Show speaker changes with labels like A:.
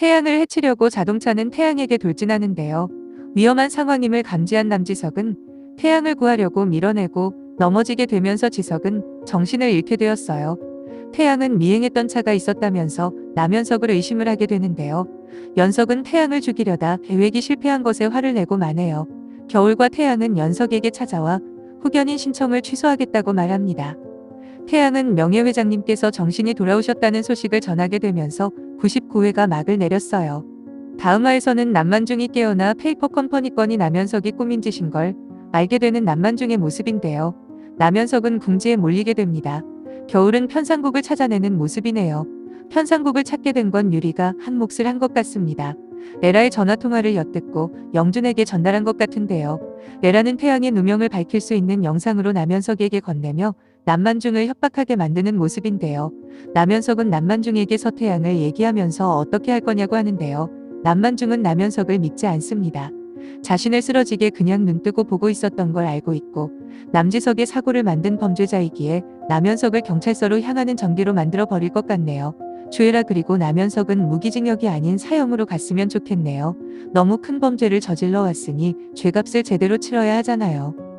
A: 태양을 해치려고 자동차는 태양에게 돌진하는데요. 위험한 상황임을 감지한 남지석은 태양을 구하려고 밀어내고 넘어지게 되면서 지석은 정신을 잃게 되었어요. 태양은 미행했던 차가 있었다면서 남현석을 의심을 하게 되는데요. 연석은 태양을 죽이려다 계획이 실패한 것에 화를 내고 마네요. 겨울과 태양은 연석에게 찾아와 후견인 신청을 취소하겠다고 말합니다. 태양은 명예회장님께서 정신이 돌아오셨다는 소식을 전하게 되면서 99회가 막을 내렸어요. 다음 화에서는 남만중이 깨어나 페이퍼 컴퍼니 건이 남현석이 꾸민 짓인 걸 알게 되는 남만중의 모습인데요. 남현석은 궁지에 몰리게 됩니다. 겨울은 편상국을 찾아내는 모습이네요. 편상국을 찾게 된 건 유리가 한 몫을 한 것 같습니다. 레라의 전화통화를 엿듣고 영준에게 전달한 것 같은데요. 레라는 태양의 누명을 밝힐 수 있는 영상으로 남현석에게 건네며 남만중을 협박하게 만드는 모습인데요. 남현석은 남만중에게 서태양을 얘기하면서 어떻게 할 거냐고 하는데요. 남만중은 남현석을 믿지 않습니다. 자신을 쓰러지게 그냥 눈뜨고 보고 있었던 걸 알고 있고 남지석의 사고를 만든 범죄자이기에 남현석을 경찰서로 향하는 전기로 만들어 버릴 것 같네요. 주애라 그리고 남현석은 무기징역이 아닌 사형으로 갔으면 좋겠네요. 너무 큰 범죄를 저질러 왔으니 죄값을 제대로 치러야 하잖아요.